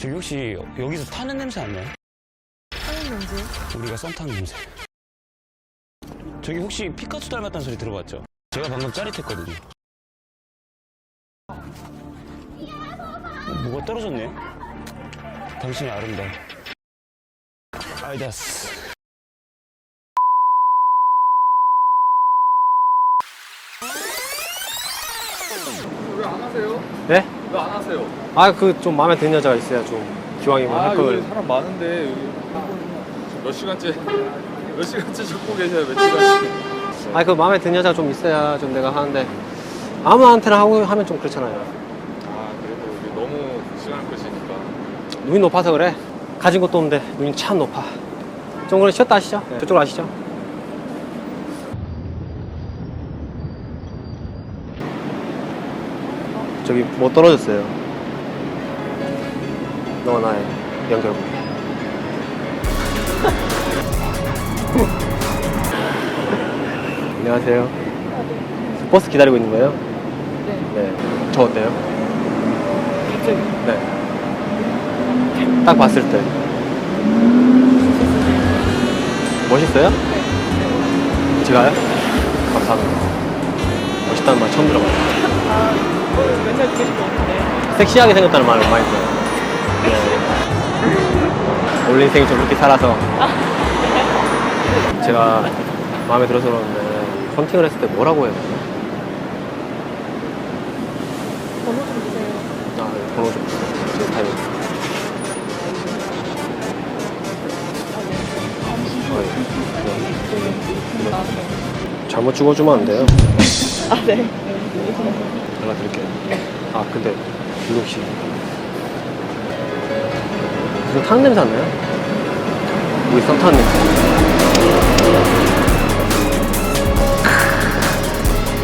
저기 혹시 여기서 타는 냄새 안 나요? 하는 냄새. 우리가 썸 타는 냄새. 저기 혹시 피카츄 닮았다는 소리 들어봤죠? 제가 방금 짜릿했거든요. 어, 뭐가 떨어졌네? 당신이 아름다워. 아이다스. 왜 안 하세요? 네? 왜 안 하세요? 아 그 좀 마음에 드는 여자가 있어야 좀 기왕이면 아할 여기 걸. 사람 많은데 여기 지금 몇 시간째 몇 시간째 잡고 계셔요 몇 시간째 아그 마음에 드는 여자가 좀 있어야 좀 내가 하는데 아무한테나 하고 하면 좀 그렇잖아요. 아 그래도 여기 너무 시간 끄시니까 눈이 높아서 그래. 가진 것도 없는데 눈이 참 높아. 좀 그래 쉬었다 하시죠. 네. 저쪽으로 가시죠. 저기 뭐 떨어졌어요. 너와 나의 연결고리. 안녕하세요. 버스 기다리고 있는 거예요? 네. 네. 저 어때요? 갑자기. 네. 딱 봤을 때. 멋있어요? 제가요? 감사합니다. 멋있다는 말 처음 들어봐요. 아, 어, 맨날 싶었는데. 섹시하게 생겼다는 말을 많이 들어요. 네. 원래 인생이 좀 그렇게 살아서. 제가 마음에 들어서 그러는데, 선팅을 했을 때 뭐라고 해요? 번호 좀 주세요. 아, 네, 번호 좀 주세요. 제 스타일. 아, 잘못 찍어주면 안 돼요. 아, 네. 연락드릴게요. 아, 근데, 유동 씨. 무슨 타는 냄새 안 나요? 우리 썸 타는 냄새.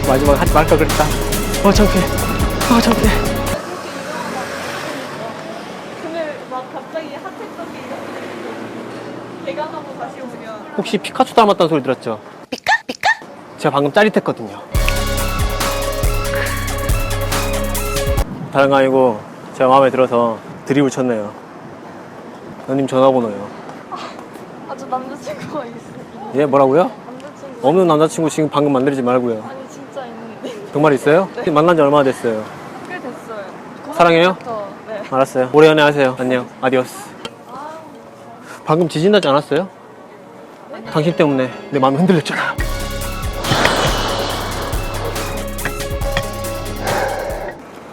마지막에 하지 말걸 그랬다. 어, 창피해. 어, 창피해. 혹시 피카츄 닮았다는 소리 들었죠? 피카? 피카? 제가 방금 짜릿했거든요. 다른 거 아니고 제가 마음에 들어서 드립을 쳤네요. 너님 전화번호요. 아저 남자친구가 있어. 예, 뭐라고요? 남자친구. 없는 남자친구 지금 방금 만들지 말고요. 아니 진짜 있는데. 정말 있어요? 만난 지 얼마나 됐어요? 꽤 됐어요. 사랑해요? 고등학교부터, 네. 알았어요. 오래 연애하세요. 안녕. 아디오스. 방금 지진 나지 않았어요? 당신 때문에 내 마음이 흔들렸잖아.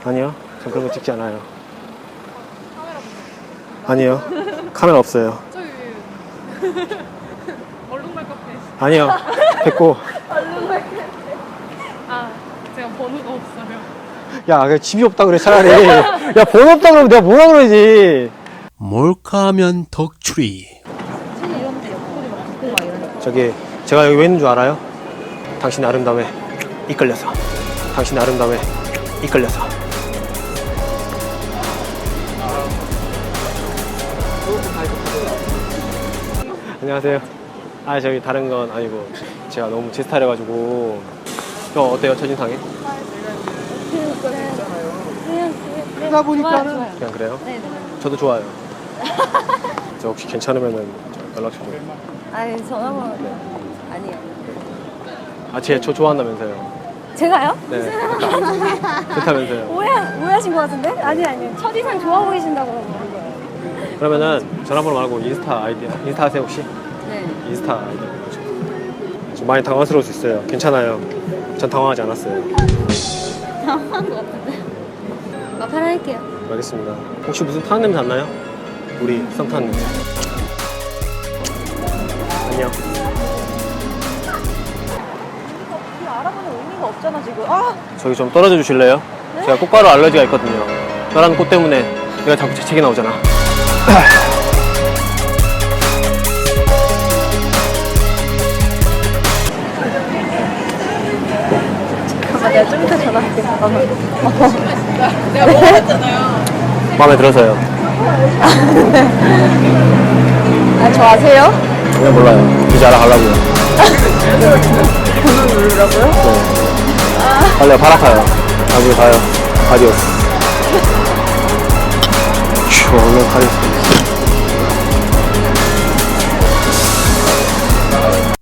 아니요. 전 그런 거 찍지 않아요. 아니요. 카메라 없어요. 저기 얼룩말 카페. 아니요. 됐고. 아 제가 번호가 없어요. 야, 그 집이 없다 그래, 차라리. 야, 번호 없다 그러면 내가 뭐라 그러지. 몰카하면 덕출이 저기 제가 여기 왜 있는 줄 알아요? 당신의 아름다움에 이끌려서 당신의 아름다움에 이끌려서 안녕하세요. 아 저기 다른 건 아니고 제가 너무 제 스타일이어가지고. 저 어때요 첫인상이? 그러다 보니까는 그냥 그래요? 저도 좋아요. 저 혹시 괜찮으면은 저 연락 좀 아니 전화번호 아니요. 아, 쟤저 좋아한다면서요? 제가요? 네. 좋다면서요. 오해 오해하신 것 같은데? 아니 아니 첫인상 좋아 보이신다고. 거예요 그러면은 전화번호 말고 인스타 아이디 인스타 하세요 혹시? 네. 인스타 아이디. 좀 많이 당황스러울 수 있어요. 괜찮아요. 전 당황하지 않았어요. 당황한 것 같은데. 마팔 할게요. 알겠습니다. 혹시 무슨 타는 냄새 안 나요? 우리 썸 타는 냄새. 안녕. 그 알아보는 의미가 없잖아 지금. 아! 저기 좀 떨어져 주실래요? 제가 꽃가루 알러지가 있거든요. 너라는 꽃 때문에 내가 자꾸 재채기 나오잖아 아, 내가 좀 이따 전화할게 내가 먹었잖아요. 마음에 들어서요. 아 저 아세요? 그냥 몰라요. 이제 알아가려고요. 번호 누르라고요? 빨리 발 아파요 나중에 가요. 아디오스 휴. 얼른 가릴 수 있어.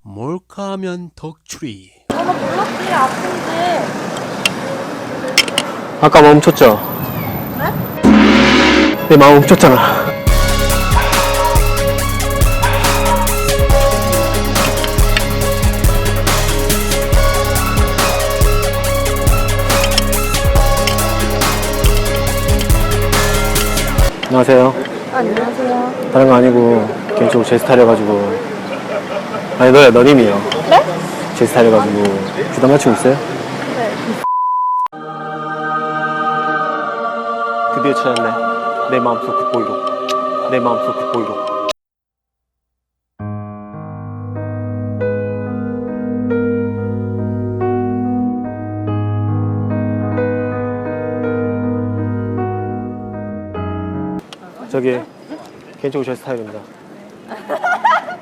몰카하면 덕출이 너는 몰랐지 아픈지. 아까 멈췄죠? 내 마음 멈췄잖아. 안녕하세요. 안녕하세요. 다른 거 아니고 개인적으로 제 스타일이어가지고 아니 너야 너님이요. 네? 제 스타일이어가지고 부담 맞추고 있어요? 네. 드디어 찾았네. 내 마음속 국보이로. 내 마음속 국보이로. 저기 개인적으로 제 스타일입니다.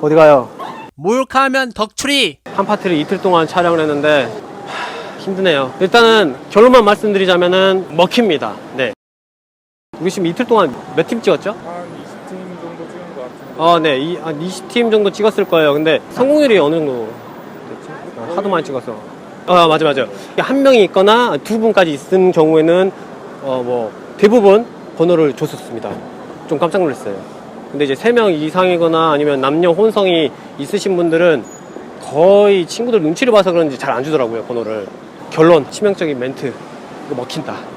어디 가요? 몰카하면 덕출이 한 파트를 이틀 동안 촬영을 했는데 하, 힘드네요. 일단은 결론만 말씀드리자면은 먹힙니다. 네. 우리 지금 이틀 동안 몇 팀 찍었죠? 한 20팀 정도 찍은 것 같은데 어, 네. 이, 한 20팀 정도 찍었을 거예요. 근데 성공률이 어느 정도 됐지? 아, 하도 많이 찍어서. 아, 맞아, 맞아. 한 명이 있거나 두 분까지 있는 경우에는 어, 뭐 대부분 번호를 줬었습니다. 좀 깜짝 놀랐어요. 근데 이제 세 명 이상이거나 아니면 남녀 혼성이 있으신 분들은 거의 친구들 눈치를 봐서 그런지 잘 안 주더라고요, 번호를. 결론, 치명적인 멘트. 이거 먹힌다.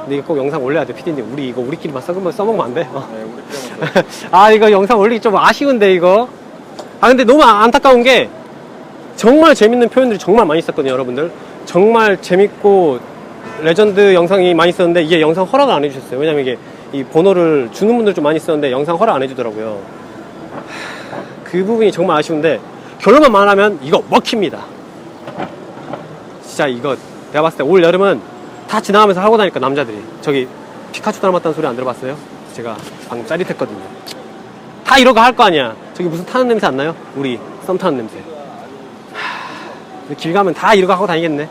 근데 이거 꼭 영상 올려야 돼, 피디님. 우리 이거 우리끼리만 써먹으면, 써먹으면 안 돼. 어. 네, 우리 때문에 아, 이거 영상 올리기 좀 아쉬운데, 이거. 아, 근데 너무 아- 안타까운 게, 정말 재밌는 표현들이 정말 많이 있었거든요, 여러분들. 정말 재밌고, 레전드 영상이 많이 있었는데, 이게 영상 허락을 안 해주셨어요. 왜냐면 이게, 이 번호를 주는 분들 좀 많이 있었는데, 영상 허락 안 해주더라고요. 하, 그 부분이 정말 아쉬운데, 결론만 말하면, 이거 먹힙니다. 진짜 이거, 내가 봤을 때 올 여름은 다 지나가면서 하고 다니까, 남자들이. 저기, 피카츄 닮았다는 소리 안 들어봤어요? 제가 방금 짜릿했거든요. 다거할거 아니야. 저기 무슨 타는 냄새 안 나요? 우리 썸 타는 냄새. 하, 길 가면 다거 하고 다니겠네.